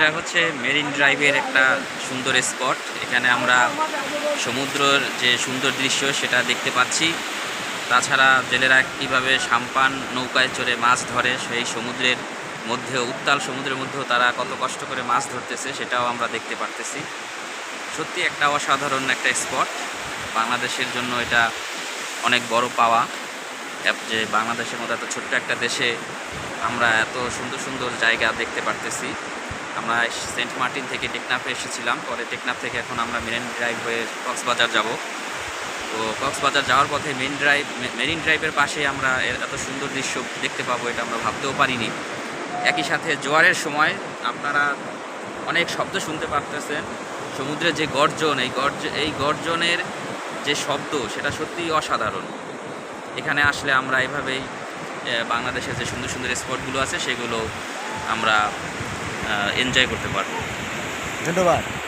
এটা হচ্ছে মেরিন ড্রাইভের একটা সুন্দর স্পট। এখানে আমরা সমুদ্রের যে সুন্দর দৃশ্য সেটা দেখতে পাচ্ছি। তাছাড়া জেলেরা কীভাবে সাম্পান নৌকায় চড়ে মাছ ধরে, সেই সমুদ্রের মধ্যেও উত্তাল সমুদ্রের মধ্যেও তারা কত কষ্ট করে মাছ ধরতেছে সেটাও আমরা দেখতে পারতেছি। সত্যি একটা অসাধারণ একটা স্পট। বাংলাদেশের জন্য এটা অনেক বড় পাওয়া। যে বাংলাদেশের মতো এত ছোট্ট একটা দেশে আমরা এত সুন্দর সুন্দর জায়গা দেখতে পারতেছি। আমরা সেন্ট মার্টিন থেকে টেকনাফে এসেছিলাম। পরে টেকনাফ থেকে এখন আমরা মেরিন ড্রাইভ হয়ে কক্সবাজার যাব। তো কক্সবাজার যাওয়ার পথে মেরিন ড্রাইভ মেরিন ড্রাইভের পাশে আমরা এত সুন্দর দৃশ্য দেখতে পাবো এটা আমরা ভাবতেও পারিনি। একই সাথে জোয়ারের সময় আপনারা অনেক শব্দ শুনতে পারতেছেন। সমুদ্রের যে গর্জন, এই গর্জ, এই গর্জনের যে শব্দ, সেটা সত্যিই অসাধারণ। এখানে আসলে আমরা এভাবেই বাংলাদেশের যে সুন্দর সুন্দর স্পটগুলো আছে, সেগুলো আমরা এনজয় করতে পারব। ধন্যবাদ।